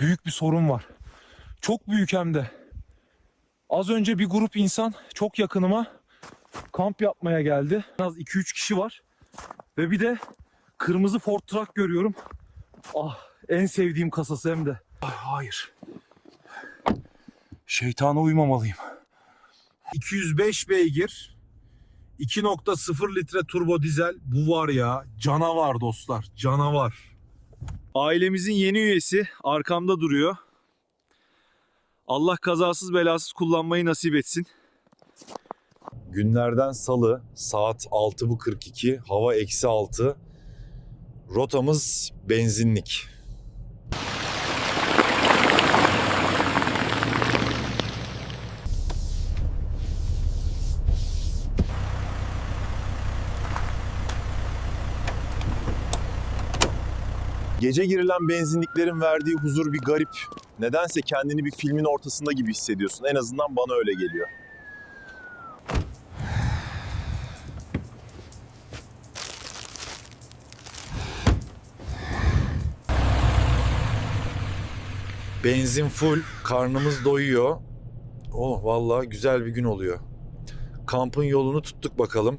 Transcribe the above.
büyük bir sorun var. Çok büyük hem de. Az önce bir grup insan çok yakınıma kamp yapmaya geldi. En az 2-3 kişi var. Ve bir de kırmızı Ford Truck görüyorum. Ah en sevdiğim kasası hem de. Ay, hayır. Şeytana uymamalıyım. 205 beygir. 2.0 litre turbo dizel. Bu var ya canavar dostlar canavar. Ailemizin yeni üyesi arkamda duruyor. Allah kazasız belasız kullanmayı nasip etsin. Günlerden salı saat 6.42 hava eksi 6. Rotamız benzinlik. Gece girilen benzinliklerin verdiği huzur bir garip. Nedense kendini bir filmin ortasında gibi hissediyorsun. En azından bana öyle geliyor. Benzin full, karnımız doyuyor. Oh vallahi güzel bir gün oluyor. Kampın yolunu tuttuk bakalım.